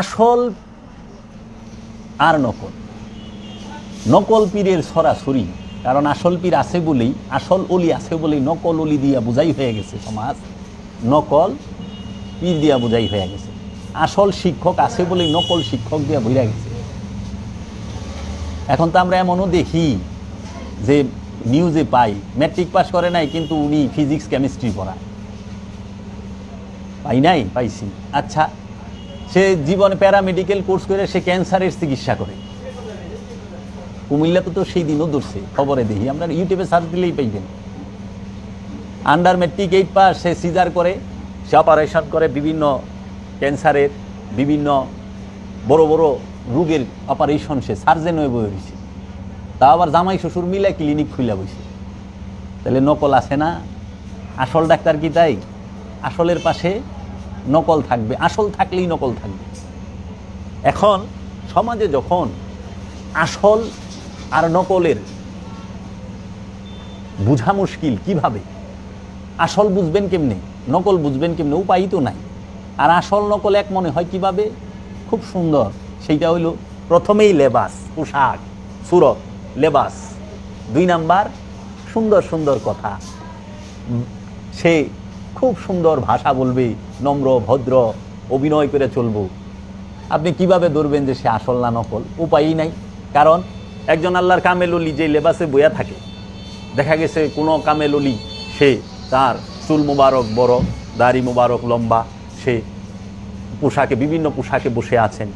আসল আর নকল। নকল পীরের সরাসরি, কারণ আসল পীর আছে বলেই, আসল অলি আছে বলেই নকল অলি দিয়া বোঝাই হয়ে গেছে সমাজ। নকল পীর দিয়া বোঝাই হয়ে গেছে। আসল শিক্ষক আছে বলেই নকল শিক্ষক দিয়া বইরা গেছে। এখন তো আমরা এমনও দেখি যে নিউজে পাই ম্যাট্রিক পাস করে নাই, কিন্তু উনি ফিজিক্স কেমিস্ট্রি পড়ায়। পাই নাই? পাইছি। আচ্ছা সে জীবনে প্যারামেডিক্যাল কোর্স করে সে ক্যান্সারের চিকিৎসা করে। কুমিল্লা তো তো সেই দিনও ধরছে, খবরে দেখি। আমরা ইউটিউবে সার্চ দিলেই পাইবেন আন্ডার মেট্রিক এইট পাস সে সিজার করে, সে অপারেশন করে বিভিন্ন ক্যান্সারের বিভিন্ন বড় বড় রোগের অপারেশন সে সার্জেন হয়ে বয়ে রয়েছে। তা আবার জামাই শ্বশুর মিলে ক্লিনিক খুলে বসে তাহলে নকল আছে না? আসল ডাক্তার কি তাই? আসলের পাশে নকল থাকবে, আসল থাকলেই নকল থাকবে। এখন সমাজে যখন আসল আর নকলের বুঝা মুশকিল কীভাবে? আসল বুঝবেন কেমনে? নকল বুঝবেন কেমনে? উপায়ই তো নাই। আর আসল নকল এক মনে হয় কীভাবে? খুব সুন্দর। সেইটা হইল প্রথমেই লেবাস, পোশাক, সুরত, লেবাস। দুই নাম্বার, সুন্দর সুন্দর কথা। সে খুব সুন্দর ভাষা বলবে নম্র, ভদ্র, অভিনয় করে চলবো। আপনি কীভাবে ধরবেন যে সে আসল না নকল? উপায়ই নাই। কারণ একজন আল্লাহর কামেললি যে লেবাসে বইয়া থাকে, দেখা গেছে কোনো কামেললি সে তার চুল মুবারক বড়, দাড়ি মুবারক লম্বা, সে পোশাকে, বিভিন্ন পোশাকে বসে আছেন।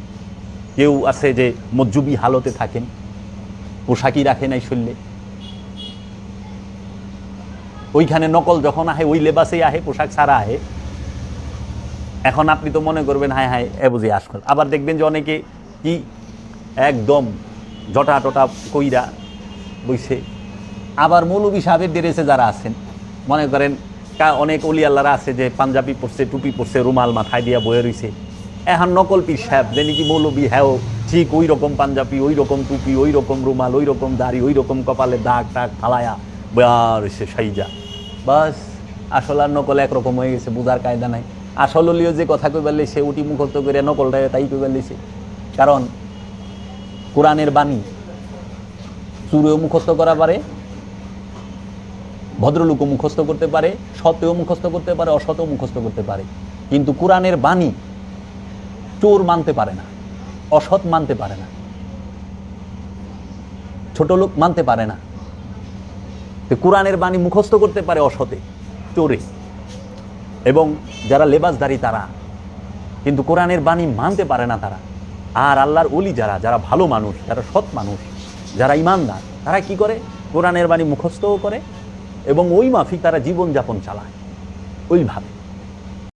কেউ আছে যে মজ্জুবি হালতে থাকেন, পোশাকই রাখে নাই শরীরে। ওইখানে নকল যখন আহে, ওই লেবাসেই আহে, পোশাক ছাড়া আহে। এখন আপনি তো মনে করবেন, হায় হায়, এ বুঝি আসল। আবার দেখবেন যে অনেকে কি একদম জটা টটা কইরা বইছে। আবার মৌলবী সাহেবের ড্রেসে যারা আছেন, মনে করেন অনেক অলি আল্লাহরা আছে যে পাঞ্জাবি পরছে, টুপি পরছে, রুমাল মাথায় দিয়া বয়ে রইছে। এখন নকল পীর সাহেব যে নাকি মৌলবী হ্যাঁ ঠিক ওই রকম পাঞ্জাবি ওই রকম টুপি ওই রকম রুমাল ওই রকম দাড়ি ওই রকম কপালে দাগ টাক ফালায়া বয়া রইছে, সাইজা। বাস, আসল আর নকল একরকম হয়ে গেছে, বুঝার কায়দা নাই। আসল অলিও যে কথা কইবার সে উটি মুখস্থ করে নকলটা তাই কইবার লইছে কারণ, কোরআনের বাণী চুরেও মুখস্থ করা পারে, ভদ্রলোকও মুখস্থ করতে পারে, সতেও মুখস্থ করতে পারে, অসতেও মুখস্থ করতে পারে। কিন্তু কোরআনের বাণী চোর মানতে পারে না, অসৎ মানতে পারে না, ছোট লোক মানতে পারে না। কোরআনের বাণী মুখস্থ করতে পারে অসতে, চোরে। এবং যারা লেবাসদারি তারা, কিন্তু কোরআনের বাণী মানতে পারে না তারা। আর আল্লাহর অলি যারা যারা ভালো মানুষ, যারা সৎ মানুষ, যারা ইমানদার, তারা কি করে? কোরআনের বাণী মুখস্থও করে এবং ওই মাফিক তারা জীবনযাপন চালায়। ওইভাবে।